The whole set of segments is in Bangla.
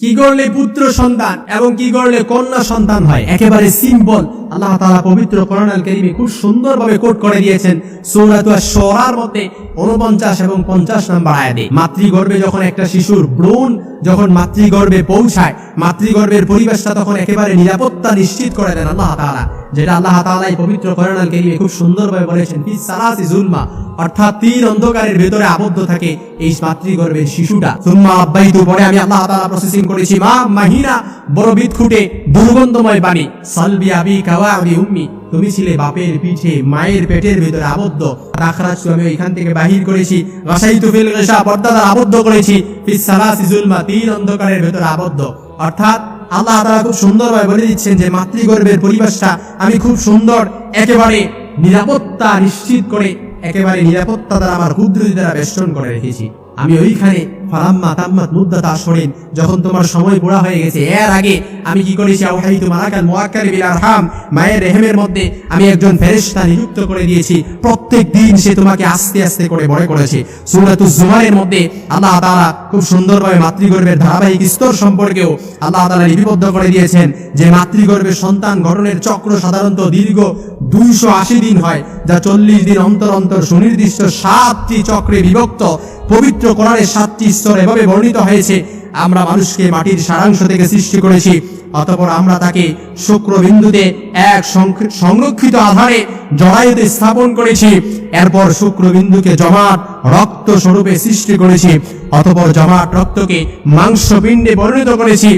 কি করলে পুত্র সন্তান এবং কি করলে কন্যা সন্তান হয়? একেবারে সিম্পল আল্লাহ তাআলা পবিত্র কোরআনুল কারীমে খুব সুন্দরভাবে কোট করে দিয়েছেন সূরাতুল শোরার মধ্যে 49 এবং 50 নম্বর আয়াতে। মাতৃগর্ভে যখন একটা শিশুর ভ্রূণ যখন মাতৃগর্ভে পৌঁছায়, মাতৃগর্ভের পরিবেশটা তখন একেবারে নিরাপত্তা নিশ্চিত করে দেন আল্লাহ তাআলা, যেটা আল্লাহ তাআলা এই পবিত্র কোরআনুল কারীমে খুব সুন্দরভাবে বলেছেন, ফি সালাসি জুলমা অর্থাৎ তিন অন্ধকারের ভেতরে আবদ্ধ থাকে এই মাতৃগর্ভের শিশুটা। সুম্মা আব্বাইতু, পরে আমি আল্লাহ তাআলা প্রসেসিং করেছি, মা মাহিনা, বড় বিদখুটে দুর্গন্ধময় বাণী, সালবি আবি কাওয়া আবি উম্মি। তুমি ছিলে বাপের পিঠে, মায়ের পেটের ভেতরে আবদ্ধ। রাখরাজ আমি এখান থেকে বাহির করেছি। রাসাইতু ফিল গেসা পর্দা দ্বারা আবদ্ধ করেছি। ফিস সালাসি জুলমা তিন অন্ধকারের ভেতরে আবদ্ধ। অর্থাৎ আল্লাহ তাআলা খুব সুন্দরভাবে বলে দিচ্ছেন যে, মাতৃগর্ভের পরিবেশটা আমি খুব সুন্দর, একেবারে নিরাপত্তা নিশ্চিত করে, একেবারে নিরাপত্তা দ্বারা আমার কুদরতি দ্বারা বেষ্টন করে রেখেছি। আমি ওইখানে ফারাম্মা তাম্মাত মুদ্দাতা আসরিন যখন তোমার সময় পুরা হয়ে গেছে। এর আগে আমি কি করেছি? আওহাইতু মালাকাল বিল আরহাম, মায়ের মধ্যে আমি একজন ফেরেশতা নিযুক্ত করে দিয়েছি। প্রত্যেক দিন সে তোমাকে আস্তে আস্তে করে বড় করেছে। জুমারের মধ্যে আল্লাহ তাআলা খুব সুন্দরভাবে মাতৃগর্ভের ধারাবাহিক স্তর সম্পর্কেও আল্লাহ তাআলা লিপিবদ্ধ করে দিয়েছেন যে সন্তান গঠনের চক্র সাধারণত দীর্ঘ দুইশো আশি দিন হয়, যা চল্লিশ দিন অন্তর অন্তর সুনির্দিষ্ট সাতটি চক্রে বিভক্ত। পবিত্র কোরআনের সাতটি স্তর এভাবে বর্ণিত হয়েছে, আমরা মানুষকে মাটির সারাংশ থেকে সৃষ্টি করেছি, অতঃপর আমরা তাকে শুক্রবিন্দুতে এক সংরক্ষিত আধারে জড়ায়ুতে স্থাপন করেছি, এরপর শুক্রবিন্দুকে জমাট রক্ত স্বরূপে সৃষ্টি করেছি, অতঃপর জমাট রক্তকে মাংসপিণ্ডে পরিণত করেছি,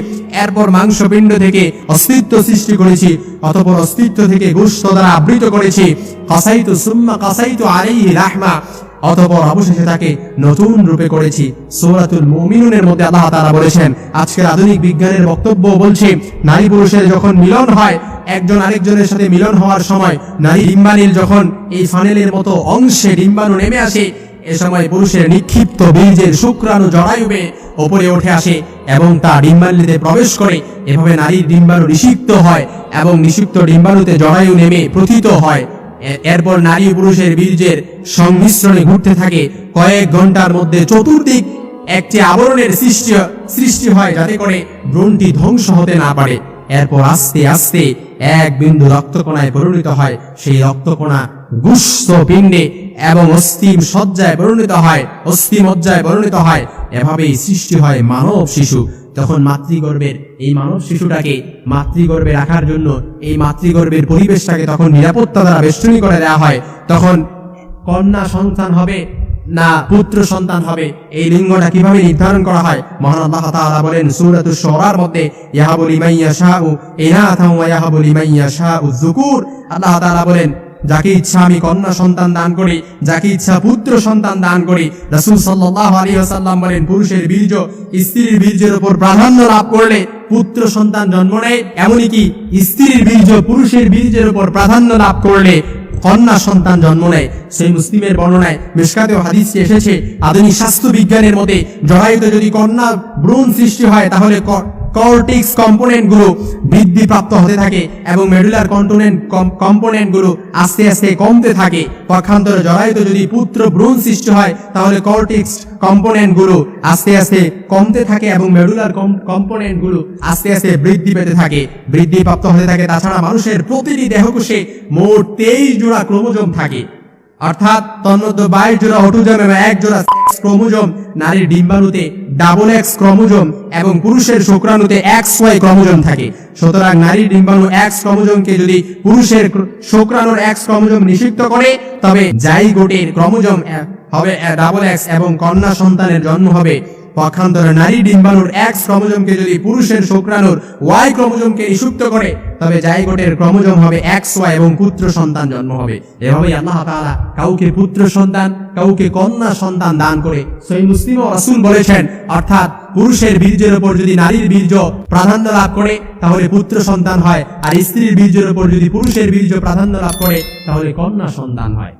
এরপর মাংসপিণ্ড থেকে অস্তিত্ব সৃষ্টি করেছি, অতঃপর অস্তিত্ব থেকে গোস্ত দ্বারা আবৃত করেছি, কাসাইতু সুম্মা কাসাইতু আলাইহি রাহমা অতঃপর অবশেষে তাকে নতুন রূপে করেছি। সূরাতুল মুমিনুনের মধ্যে আল্লাহ তাআলা বলেছেন, আজকের আধুনিক বিজ্ঞানের বক্তব্য বলছে, নারী পুরুষের যখন মিলন হয়, একজন আরেকজনের সাথে মিলন হওয়ার সময় নারী ডিম্বাণুর যখন এই ফানেলের মতো অংশে ডিম্বাণু নেমে আসে, এ সময় পুরুষের নিক্ষিপ্ত বীর্যের শুক্রাণু জরায়ুবে ওপরে উঠে আসে এবং তা ডিম্বাণুতে প্রবেশ করে। এভাবে নারীর ডিম্বাণু নিষিক্ত হয় এবং নিষিক্ত ডিম্বাণুতে জরায়ু নেমে প্রথিত হয়। এরপর নারী পুরুষের বীর্যের সংমিশ্রণে ঘুরতে থাকে। কয়েক ঘণ্টার মধ্যে চতুর্দিক একটি আবরণের সৃষ্টি সৃষ্টি হয় যাতে করে ভ্রূণটি ধ্বংস হতে না পারে। এরপর আস্তে আস্তে এক বিন্দু রক্তকণায় পরিণত হয়। সেই রক্তকণা গুস্ত পিণ্ডে এবং অস্থিম সজ্জায় পরিণত হয়। অস্থি মজ্জায় পরিণত হয়। এভাবেই সৃষ্টি হয় মানব শিশু। তখন মাতৃগর্ভের এই মানব শিশুটাকে মাতৃগর্ভে রাখার জন্য এই মাতৃগর্ভের পরিবেশটাকে তখন নিরাপত্তা দ্বারা বেষ্টনী করে দেওয়া হয়। তখন কন্যা সন্তান হবে না পুত্র সন্তান হবে, এই লিঙ্গটা কীভাবে নির্ধারণ করা হয়? মহান আল্লাহ তাআলা বলেন, সূরাতুশ শুরার মধ্যে ইয়াহাবু লিমান ইয়াশাউ ইনাথাম ওয়া ইয়াহাবু লিমান ইয়াশাউ যুকুর। আল্লাহ তাআলা বলেন যাকে ইচ্ছা আমি কন্যা সন্তান দান করি, যাকে ইচ্ছা পুত্র সন্তান দান করি। রাসূল সাল্লাল্লাহু আলাইহি ওয়াসাল্লাম বলেন, পুরুষের বীর্য, স্ত্রীর বীর্যের উপর প্রাধান্য লাভ করলে পুত্র সন্তান জন্ম নেয়, এমনই কি স্ত্রীর বীর্য পুরুষের বীর্যের উপর প্রাধান্য লাভ করলে কন্যা সন্তান জন্ম নেয়। সেই মুসলিমের বর্ণনায় মিসকাতেও হাদিসে এসেছে, আধুনিক স্বাস্থ্য বিজ্ঞানের মতে, জরায়ুতে যদি কন্যা ভ্রূণ সৃষ্টি হয়, তাহলে কর্টিক্স কম্পোনেন্টগুলো বৃদ্ধি প্রাপ্ত হতে থাকে এবং মেডুলার কম্পোনেন্ট কম্পোনেন্টগুলো আস্তে আস্তে কমতে থাকে। পক্ষান্তরে জরায়ুতে যদি পুত্র ভ্রূণ সৃষ্টি হয়, তাহলে কর্টিক্স কম্পোনেন্টগুলো আস্তে আস্তে কমতে থাকে এবং মেডুলার কম্পোনেন্টগুলো আস্তে আস্তে বৃদ্ধি পেতে থাকে। বৃদ্ধি প্রাপ্ত হতে থাকে। তাছাড়া মানুষের প্রতিটি দেহকোষে মোট তেইশ জোড়া ক্রোমোজোম থাকে। অর্থাৎ তন্মধ্যে বাইশ জোড়া অটুজম এবং এক জোড়া ক্রোমোজোম নারীর ডিম্বাণুতে ডাবল এক্স ক্রমোজম এবং পুরুষের শুক্রাণুতে এক্স ওয়াই ক্রোমোজোম থাকে। সুতরাং নারীর ডিম্বাণু এক্স ক্রমোজমকে যদি পুরুষের ক্র- শুক্রাণুর এক্স ক্রমোজম নিষিক্ত করে, তবে জাইগোটের ক্রমোজম হবে ডাবল এক্স এবং কন্যা সন্তানের জন্ম হবে। পক্ষান্তরে নারী ডিম্বাণুর যদি পুরুষের শুক্রাণুর ওয়াই করে, তবে হবে এক্স, ওয়াই এবং পুত্র সন্তান জন্ম হবে। এভাবেই আল্লাহ কাউকে পুত্র সন্তান, কাউকে কন্যা সন্তান দান করে সেই মুসলিম বলেছেন। অর্থাৎ পুরুষের বীর্যের উপর যদি নারীর বীর্য প্রাধান্য লাভ করে, তাহলে পুত্র সন্তান হয়। আর স্ত্রীর বীর্যের উপর যদি পুরুষের বীর্য প্রাধান্য লাভ করে, তাহলে কন্যা সন্তান হয়।